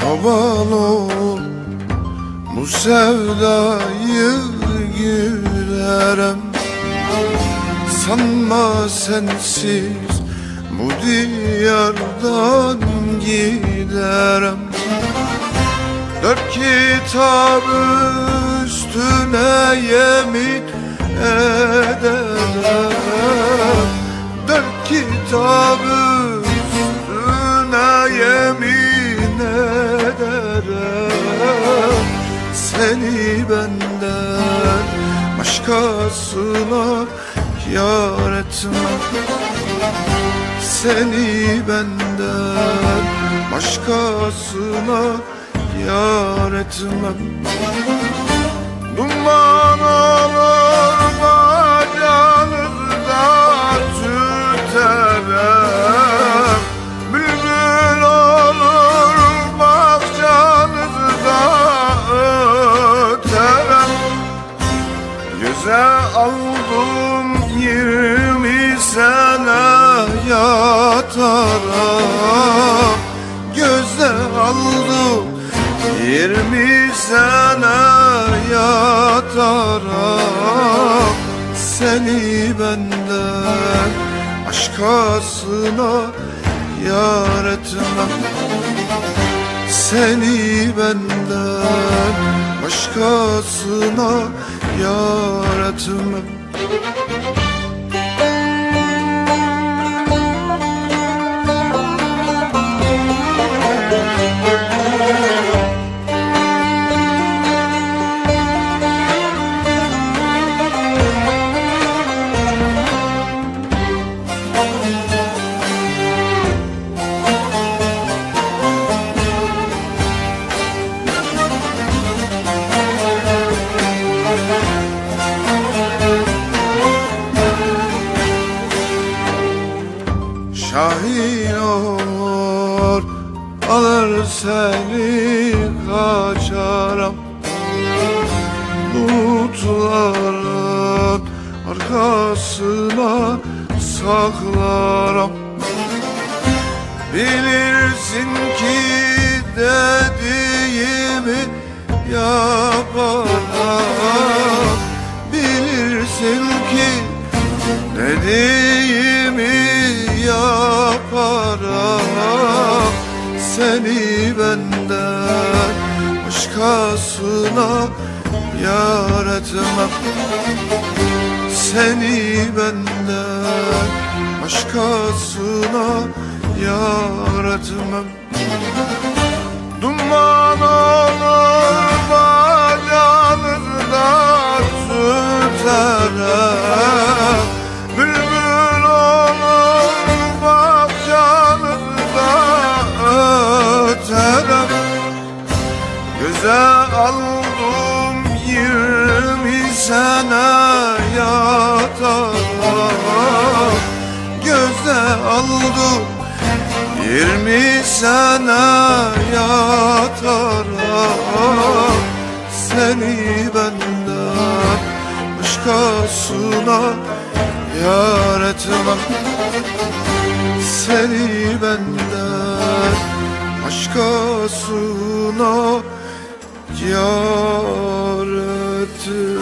Çoban ol bu sevdayı gülerem. Sanma sensiz bu diyardan giderem. Dört kitap üstüne yemin Seni benden. Başkasına yar etmem Seni benden. Başkasına yar etmem Duman Göze aldım yirmi sene yatarım Göze aldım yirmi sene yatarım Seni benden başkasına yar etmem. Seni benden başkasına yar Şahin olur alır seni kaçarım Bulutların arkasına saklarım Bilirsin ki dediğimi yaparım Bilirsin ki dediğimi Seni benden başkasına yar etmem. Seni benden başkasına yar etmem. Duman olur Aldım yirmi sene yatarım Seni benden başkasına yar etmem. Seni benden başkasına yar etmem